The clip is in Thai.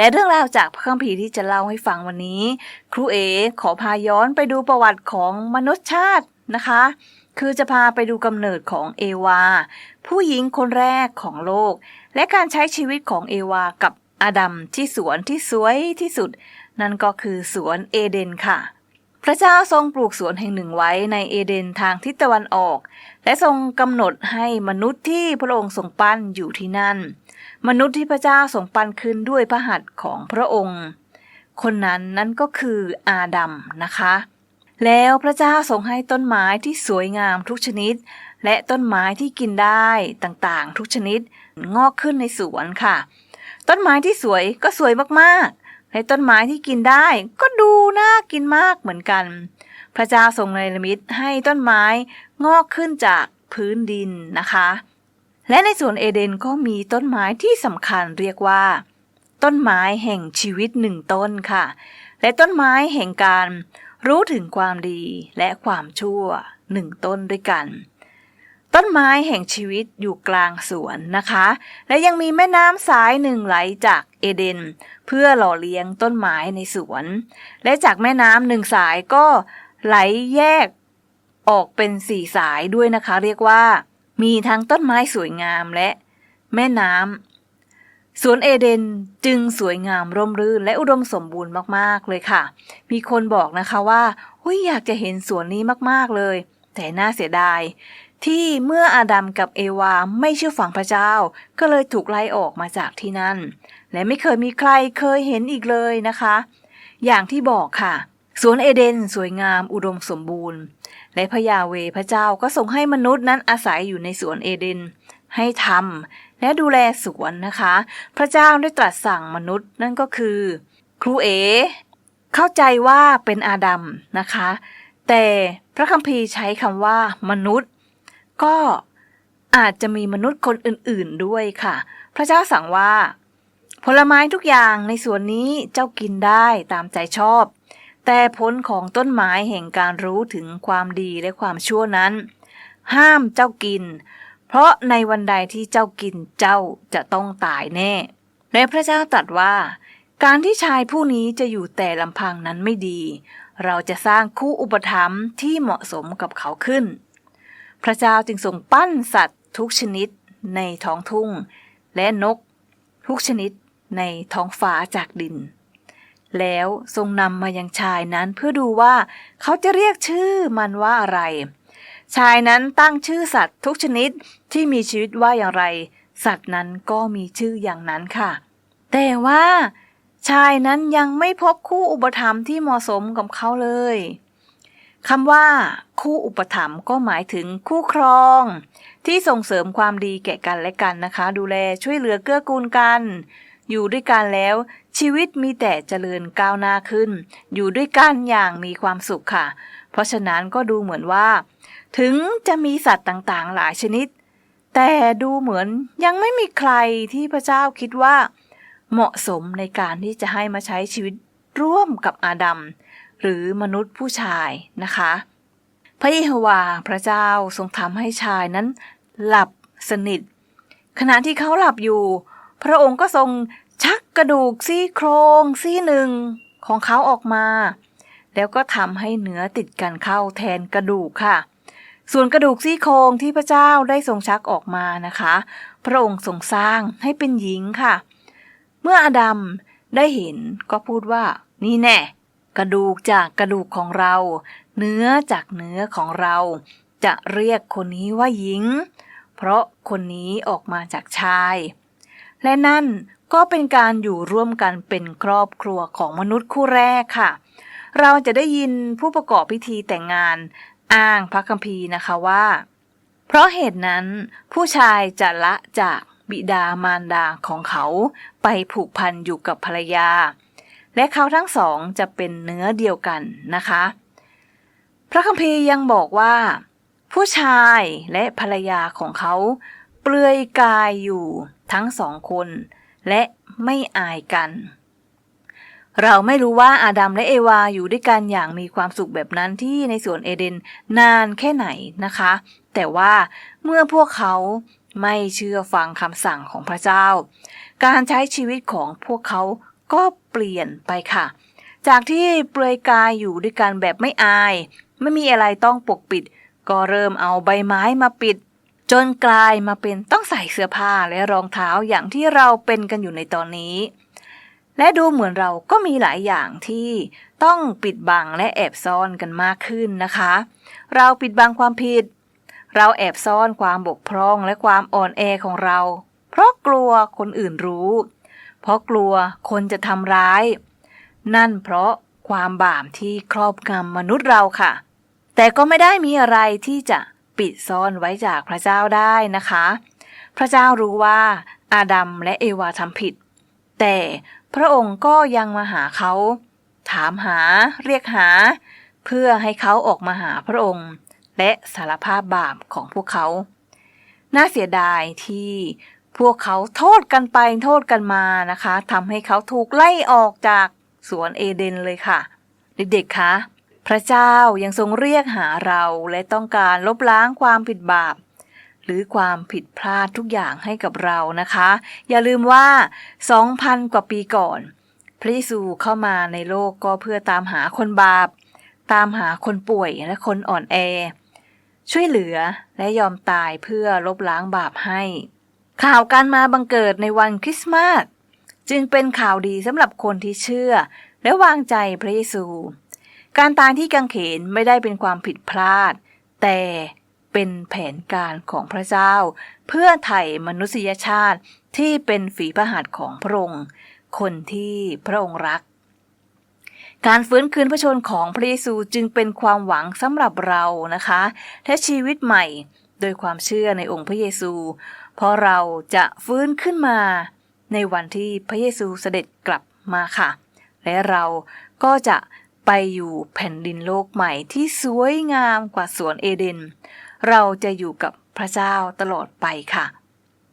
และเรื่องราวจากพระคัมภีร์ที่จะเล่าให้ฟังวันนี้ ครูเอขอพาย้อนไปดูประวัติของมนุษยชาตินะคะ คือจะพาไปดูกำเนิดของเอวา ผู้หญิงคนแรกของโลก และการใช้ชีวิตของเอวากับอาดัมที่สวนที่สวยที่สุด นั่นก็คือสวนเอเดนค่ะ พระเจ้าทรงปลูกสวนแห่งหนึ่งไว้ในเอเดนทางทิศตะวันออก และทรงกำหนดให้มนุษย์ที่พระองค์ทรงปั้นอยู่ที่นั่น มนุษย์ที่พระเจ้าทรงปั้นขึ้นด้วยพระหัตถ์ของพระองค์ คนนั้นนั่นก็คืออาดัมนะคะ แล้วพระเจ้าทรงให้ต้นไม้ที่สวยงามทุกชนิด และต้นไม้ที่กินได้ต่างๆ ทุกชนิดงอกขึ้นในสวนค่ะ ต้นไม้ที่สวยก็สวยมากๆ และต้นไม้ที่กินได้ก็ดูน่ากินมากเหมือนกัน พระเจ้าทรงเนรมิตให้ต้นไม้งอกขึ้นจากพื้นดินนะคะ และในสวนเอเดนก็มีต้นไม้ที่สำคัญเรียกว่า ต้นไม้แห่งชีวิตหนึ่งต้นค่ะ และต้นไม้แห่งการรู้ถึงความดีและความชั่วหนึ่งต้นด้วยกัน ต้นไม้แห่งชีวิตอยู่กลางสวนนะคะ และยังมีแม่น้ำสายหนึ่งไหลจากเอเดน เพื่อหล่อเลี้ยงต้นไม้ในสวน และจากแม่น้ำหนึ่งสายก็ไหลแยกออกเป็นสี่สายด้วยนะคะ เรียกว่า มีทั้งต้นไม้สวยงามและแม่น้ำสวนเอเดนจึงสวยงามร่มรื่นและอุดมสมบูรณ์มากๆเลยค่ะ มีคนบอกนะคะว่าหุยอยากจะเห็นสวนนี้มากๆเลย แต่น่าเสียดาย ที่เมื่ออาดัมกับเอวาไม่เชื่อฟังพระเจ้า ก็เลยถูกไล่ออกมาจากที่นั่น และไม่เคยมีใครเคยเห็นอีกเลยนะคะ อย่างที่บอกค่ะ สวนเอเดนสวยงามอุดมสมบูรณ์ และพระยาเวพระเจ้าก็ทรงให้มนุษย์นั้นอาศัยอยู่ในสวนเอเดน ให้ทำและดูแลสวนนะคะ พระเจ้าได้ตรัสสั่งมนุษย์นั่นก็คือ ครูเอ เข้าใจว่าเป็นอาดัมนะคะ แต่พระคัมภีร์ใช้คำว่ามนุษย์ ก็อาจจะมีมนุษย์คนอื่นๆด้วยค่ะ พระเจ้าสั่งว่า ผลไม้ทุกอย่างในสวนนี้เจ้ากินได้ตามใจชอบ แต่ผลของต้นไม้แห่งการรู้ถึงความดีและความชั่วนั้น ห้ามเจ้ากิน เพราะในวันใดที่เจ้ากินเจ้าจะต้องตายแน่ และพระเจ้าตรัสว่า การที่ชายผู้นี้จะอยู่แต่ลำพังนั้นไม่ดี เราจะสร้างคู่อุปถัมภ์ที่เหมาะสมกับเขาขึ้น พระเจ้าจึงทรงปั้นสัตว์ทุกชนิดในท้องทุ่ง และนกทุกชนิดในท้องฟ้าจากดิน แล้วทรงนำมายังชายนั้นเพื่อดูว่าเขาจะเรียกชื่อมันว่าอะไร ชายนั้นตั้งชื่อสัตว์ทุกชนิดที่มีชีวิตว่าอย่างไร สัตว์นั้นก็มีชื่ออย่างนั้นค่ะ แต่ว่าชายนั้นยังไม่พบคู่อุปถัมที่เหมาะสมกับเขาเลย คำว่า คู่อุปถัมภ์ก็หมายถึงคู่ครอง ที่ส่งเสริมความดีแก่กันและกันนะคะ ดูแลช่วยเหลือเกื้อกูลกัน อยู่ด้วยกันแล้วชีวิตมีแต่เจริญก้าวหน้าขึ้น อยู่ด้วยกันอย่างมีความสุขค่ะ เพราะฉะนั้นก็ดูเหมือนว่า ถึงจะมีสัตว์ต่างๆ หลายชนิด แต่ดูเหมือนยังไม่มีใครที่พระเจ้าคิดว่า เหมาะสมในการที่จะให้มาใช้ชีวิตร่วมกับอาดัม หรือมนุษย์ผู้ชายนะคะ พระเยโฮวาห์พระเจ้าทรงทำให้ชายนั้น หลับสนิท ขณะที่เขาหลับอยู่ พระองค์ก็ทรงชักกระดูกซี่โครงซี่หนึ่งของเขาออกมา แล้วก็ทำให้เนื้อติดกันเข้าแทนกระดูกค่ะ ส่วนกระดูกซี่โครงที่พระเจ้าได้ทรงชักออกมานะคะ พระองค์ทรงสร้างให้เป็นหญิงค่ะ เมื่ออาดัมได้เห็นก็พูดว่านี่แน่ กระดูกจากกระดูกของเรา เนื้อจากเนื้อของเรา จะเรียกคนนี้ว่าหญิง เพราะคนนี้ออกมาจากชาย และนั่นก็เป็นการอยู่ร่วมกันเป็นครอบครัวของมนุษย์คู่แรกค่ะ เราจะได้ยินผู้ประกอบพิธีแต่งงานอ้างพระคัมภีร์นะคะว่า เพราะเหตุนั้นผู้ชายจะละจากบิดามารดาของเขาไปผูกพันอยู่กับภรรยา และเขาทั้งสองจะเป็นเนื้อเดียวกันนะคะ พระคัมภีร์ยังบอกว่า ผู้ชายและภรรยาของเขา เปลือยกายอยู่ทั้งสองคน และไม่อายกัน เราไม่รู้ว่าอาดัมและเอวาอยู่ด้วยกันอย่างมีความสุขแบบนั้นที่ในสวนเอเดนนานแค่ไหนนะคะ แต่ว่าเมื่อพวกเขาไม่เชื่อฟังคำสั่งของพระเจ้า การใช้ชีวิตของพวกเขาก็ เปลี่ยนไปค่ะ จากที่เปลือยกายอยู่ด้วยกันแบบไม่อาย ไม่มีอะไรต้องปกปิด ก็เริ่มเอาใบไม้มาปิด จนกลายมาเป็นต้องใส่เสื้อผ้าและรองเท้าอย่างที่เราเป็นกันอยู่ในตอนนี้ และดูเหมือนเราก็มีหลายอย่างที่ต้องปิดบังและแอบซ่อนกันมากขึ้นนะคะ เราปิดบังความผิด เราแอบซ่อนความบกพร่องและความอ่อนแอของเรา เพราะกลัวคนอื่นรู้ เพราะกลัวคนจะทำร้าย นั่นเพราะความบาปที่ครอบงำมนุษย์เราค่ะ แต่ก็ไม่ได้มีอะไรที่จะปิดซ่อนไว้จากพระเจ้าได้นะคะ พระเจ้ารู้ว่าอาดัมและเอวาทำผิด แต่พระองค์ก็ยังมาหาเขา ถามหาเรียกหา เพื่อให้เขาออกมาหาพระองค์ และสารภาพบาปของพวกเขา น่าเสียดายที่ พวกเขาโทษกันไปโทษกันมานะคะทำให้เขาถูกไล่ออกจากสวนเอเดนเลยค่ะ เด็กๆคะพระเจ้ายังทรงเรียกหาเราและต้องการลบล้างความผิดบาป หรือความผิดพลาดทุกอย่างให้กับเรานะคะ อย่าลืมว่า 2,000 กว่าปีก่อน พระเยซูเข้ามาในโลกก็เพื่อตามหาคนบาป ตามหาคนป่วยและคนอ่อนแอ ช่วยเหลือและยอมตายเพื่อลบล้างบาปให้ ข่าวการมาบังเกิดในวันคริสต์มาสจึงเป็นข่าวดีสำหรับคนที่เชื่อ และวางใจพระเยซู การตายที่กังเขนไม่ได้เป็นความผิดพลาด แต่เป็นแผนการของพระเจ้า เพื่อไถ่มนุษยชาติที่เป็นฝีพระหัตถ์ของพระองค์ คนที่พระองค์รัก การฟื้นคืนพระชนของพระเยซูจึงเป็นความหวังสำหรับเรานะคะและชีวิตใหม่โดยความเชื่อในองค์พระเยซู เพราะเราจะฟื้นขึ้นมาในวันที่พระเยซูเสด็จกลับมาค่ะ และเราก็จะไปอยู่แผ่นดินโลกใหม่ที่สวยงามกว่าสวนเอเดน เราจะอยู่กับพระเจ้าตลอดไปค่ะ